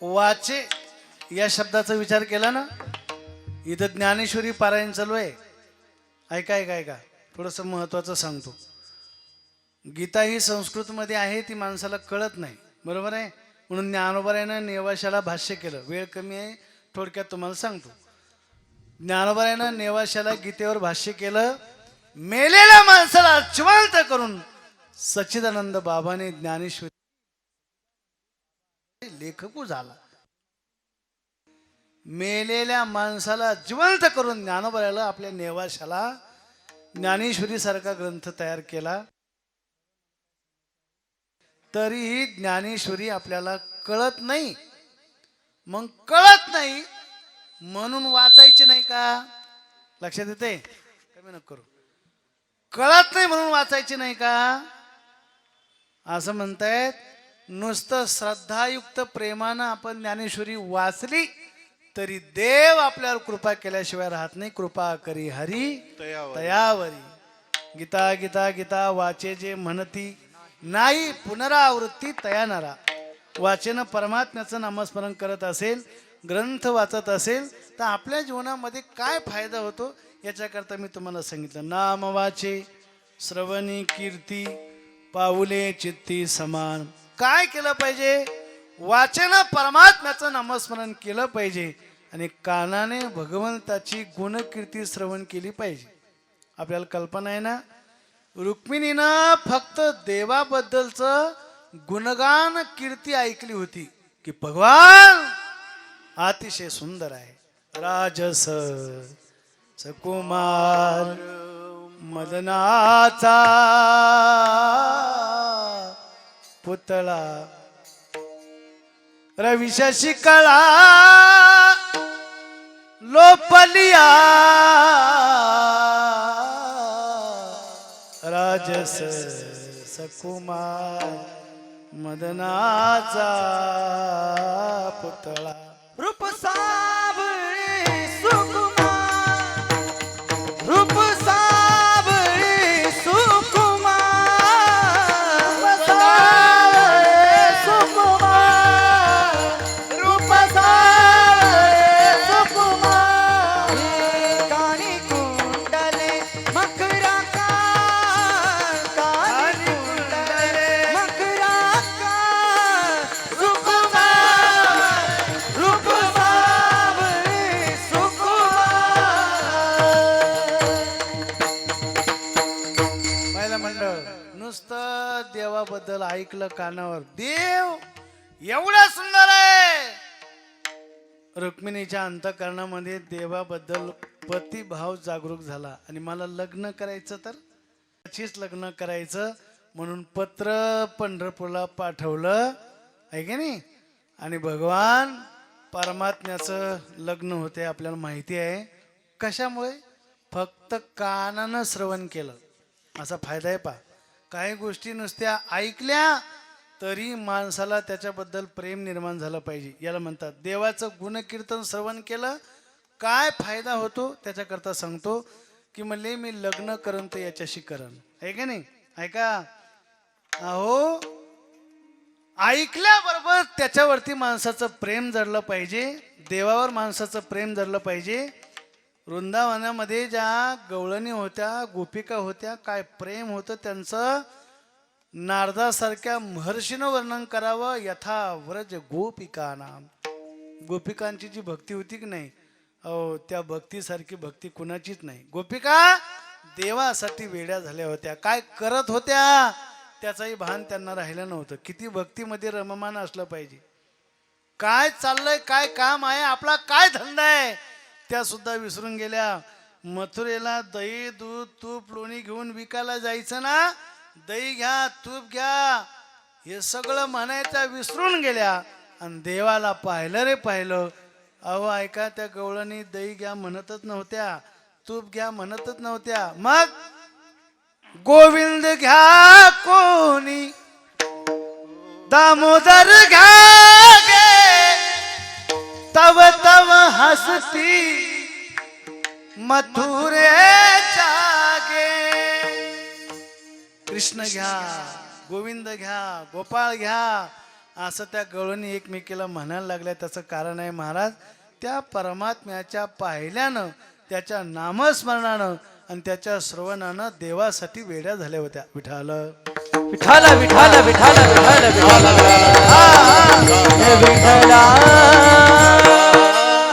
वाचे या शब्दाचा विचार केला ना? इथं ज्ञानेश्वरी पारायण चालू आहे. ऐका ऐका ऐका. थोडंसं महत्त्वाचं सांगतो. गीता ही संस्कृतमध्ये आहे ती माणसाला कळत नाही. बरोबर आहे? म्हणून ज्ञानोबरायनं नेवाशाला भाष्य केलं. वेळ कमी आहे थोडक्यात तुम्हाला सांगतो. ज्ञानोबरायनं नेवाशाला गीतेवर भाष्य केलं मेलेल्या माणसाला जिवंत करून सच्चिदानंद बाबाने ज्ञानेश्वरी लेखकू झाला. मेलेल्या माणसाला जिवंत करून ज्ञानोबऱ्याला आपल्या नेवाशाला ज्ञानेश्वरी सारखा ग्रंथ तयार केला. तरीही ज्ञानेश्वरी आपल्याला कळत नाही. मग कळत नाही म्हणून वाचायचे नाही का? लक्षात येते कमी नको करू. कळत नाही म्हणून वाचायचे नाही का? असं म्हणतायत नुसतं श्रद्धायुक्त प्रेमानं आपण ज्ञानेश्वरी वाचली तरी देव आपल्यावर कृपा केल्याशिवाय राहत नाही. कृपा करी हरी तयावरी गीता गीता गीता वाचे जे म्हणती नाही पुनरावृत्ती तयानारा. वाचेनं परमात्म्याचं नामस्मरण करत असेल ग्रंथ वाचत असेल तर आपल्या जीवनामध्ये काय फायदा होतो याच्याकरता मी तुम्हाला सांगितलं. नाम वाचे श्रवणी कीर्ती पाऊले चित्ती समान. काय केलं पाहिजे? वाचेनं परमात्म्याचं नामस्मरण केलं पाहिजे आणि कानाने भगवंताची गुणकीर्ती श्रवण केली पाहिजे. आपल्याला कल्पना आहे ना? रुक्मिणीनं फक्त देवाबद्दलचं गुणगान कीर्ती ऐकली होती की भगवान अतिशय सुंदर आहे. राजस सकुमार मदनाचा पुतळा. रविशशी कळा. लोपलिया. राजस सकुमार मदनाचा पुतळा. देवाबद्दल ऐकलं कानावर. देव एवढा सुंदर आहे. रुक्मिणीच्या अंतकरणामध्ये देवाबद्दल प्रतिभाव जागरूक झाला. आणि मला लग्न करायचं तर? त्याचीच लग्न करायचं म्हणून पत्र पंढरपूरला पाठवलं. आहे की नाही? आणि भगवान परमात्म्याचं लग्न होते आपल्याला माहिती आहे. कशामुळे? फक्त कानानं श्रवण केलं. असा फायदा आहे पा काही गोष्टी नुसत्या ऐकल्या तरी माणसाला त्याच्याबद्दल प्रेम निर्माण झालं पाहिजे. याला म्हणतात देवाचं गुणकीर्तन श्रवण केलं काय फायदा होतो त्याच्याकरता सांगतो की म्हणले मी लग्न करण तर याच्याशी करण. आहे का नाही? ऐका अहो ऐकल्याबरोबर त्याच्यावरती माणसाचं प्रेम जडलं पाहिजे देवावर माणसाचं प्रेम जडलं पाहिजे वृंदावनामध्ये ज्या गवळणी होत्या गोपिका होत्या काय प्रेम होतं त्यांचं नारदासारख्या महर्षीनं वर्णन करावं यथा व्रज गोपिका नाम गोपिकांची जी भक्ती होती की नाही? अहो त्या भक्तीसारखी भक्ती कुणाचीच नाही. गोपिका देवासाठी वेड्या झाल्या होत्या. काय करत होत्या? त्याचंही भान त्यांना राहिलं नव्हतं. किती भक्तीमध्ये रममान असलं पाहिजे. काय चाललंय काय काम आहे आपला काय धंदा आहे? त्या सुद्धा विसरून गेल्या. मथुरेला दही दूध तूप लोणी घेऊन विकायला जायचं ना? दही घ्या तूप घ्या. हे सगळं म्हणायचं विसरून गेल्या. आणि देवाला पाहिलं रे पाहिलं. अहो ऐका त्या गवळणी दही घ्या म्हणतच नव्हत्या. तूप घ्या म्हणतच नव्हत्या. मग? गोविंद घ्या कोणी? दामोदर घ्या गे. तव हसती मथुरे जागे। कृष्ण घ्या गोविंद घ्या गोपाळ घ्या. असं त्या गळूनी एकमेकीला म्हणायला लागल्या. त्याचं कारण आहे महाराज त्या परमात्म्याच्या पाहिल्यानं त्याच्या नामस्मरणानं आणि त्याच्या श्रवणानं देवासाठी वेड्या झाल्या होत्या. विठाल विठाल विठाल विठाल विठाल विठाल